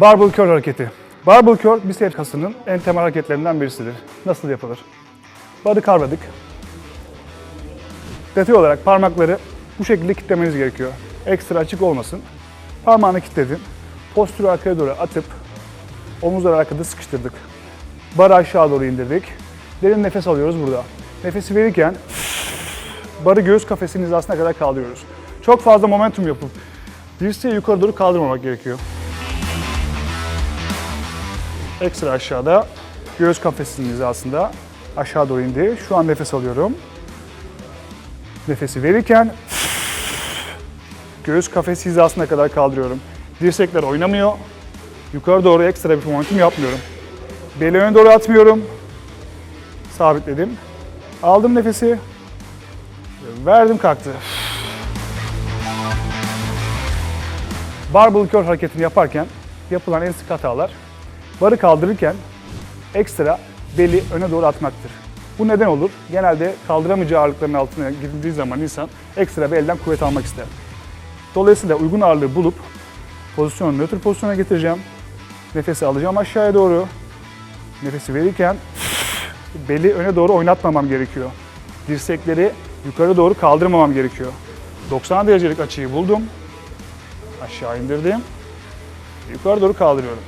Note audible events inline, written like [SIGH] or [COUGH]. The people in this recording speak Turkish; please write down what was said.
Barbell curl hareketi. Barbell curl biceps kasının en temel hareketlerinden birisidir. Nasıl yapılır? Barı kavradık. Detay olarak parmakları bu şekilde kitlemeniz gerekiyor. Ekstra açık olmasın. Parmağını kilitledin. Postürü arkaya doğru atıp omuzları arkada sıkıştırdık. Barı aşağı doğru indirdik. Derin nefes alıyoruz burada. Nefesi verirken barı göğüs kafesinin hizasına kadar kaldırıyoruz. Çok fazla momentum yapıp dirseği yukarı doğru kaldırmamak gerekiyor. Ekstra aşağıda göğüs kafesinin hizasında aşağı doğru indi. Şu an nefes alıyorum. Nefesi verirken göğüs kafesi hizasına kadar kaldırıyorum. Dirsekler oynamıyor. Yukarı doğru ekstra bir momentum yapmıyorum. Beli öne doğru atmıyorum. Sabitledim. Aldım nefesi. Verdim kalktı. Barbell curl hareketini yaparken yapılan en sık hatalar barı kaldırırken ekstra beli öne doğru atmaktır. Bu neden olur? Genelde kaldıramayacağı ağırlıkların altına gidildiği zaman insan ekstra bir elden kuvvet almak ister. Dolayısıyla uygun ağırlığı bulup pozisyonu nötr pozisyona getireceğim. Nefesi alacağım aşağıya doğru. Nefesi verirken [LAUGHS] beli öne doğru oynatmamam gerekiyor. Dirsekleri yukarı doğru kaldırmamam gerekiyor. 90 derecelik açıyı buldum. Aşağı indirdim. Yukarı doğru kaldırıyorum.